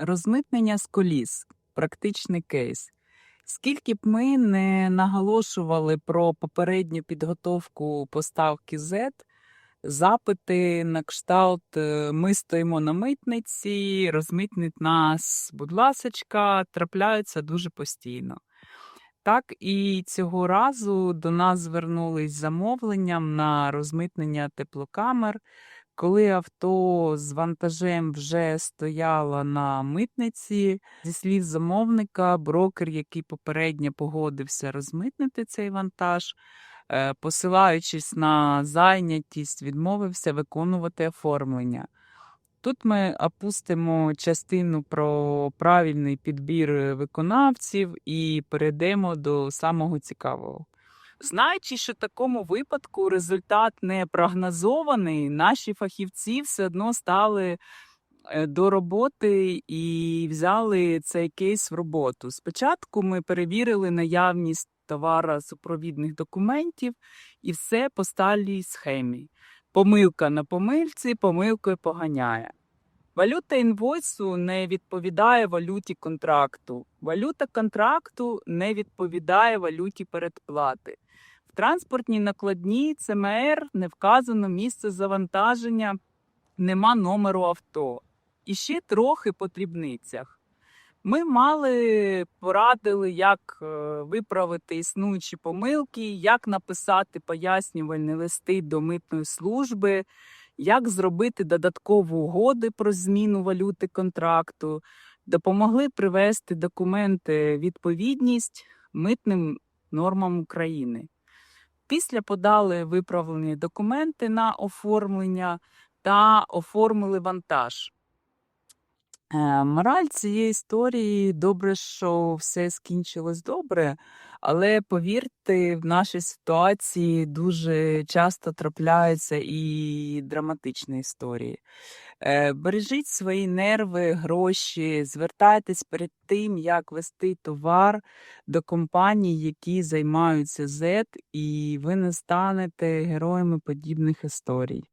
Розмитнення з коліс практичний кейс. Скільки б ми не наголошували про попередню підготовку поставки Z, запити на кшталт е, ми стоїмо на митниці, розмитнить нас, будь ласочка, трапляються дуже постійно. Так і цього разу до нас звернулись замовленням на розмитнення теплокамер. Коли авто з вантажем вже стояло на митниці, зі слів замовника, брокер, який попередньо погодився розмитнити цей вантаж, е, посилаючись на зайнятість, відмовився виконувати оформлення. Тут ми опустимо частину про правильний підбір виконавців і перейдемо до самого цікавого. Знаючи, що в такому випадку результат не прогнозований, наші фахівці все одно стали е, до роботи і взяли цей кейс в роботу. Спочатку ми перевірили наявність товара супровідних документів і все по сталій схемі. Помилка на помилці, помилкою поганяє. Валюта інвойсу не відповідає валюті контракту. Валюта контракту не відповідає валюті передплати. В транспортній накладній ЦМР не вказано місце завантаження, нема номеру авто. І ще трохи по дрібницях. Ми мали порадили, як е, виправити існуючі помилки, як написати пояснювальні листи до митної служби, як зробити додаткові угоди про зміну валюти контракту, допомогли привести документи відповідність митним нормам України. Після подали виправлені документи на оформлення та оформили вантаж. Е, Мораль цієї історії добре, що все скінчилось добре, але повірте, в нашій ситуації дуже часто трапляються і драматичні історії. Е, Бережіть свої нерви, гроші, звертайтесь перед тим, як вести товар до компаній, які займаються Z, і ви не станете героями подібних історій.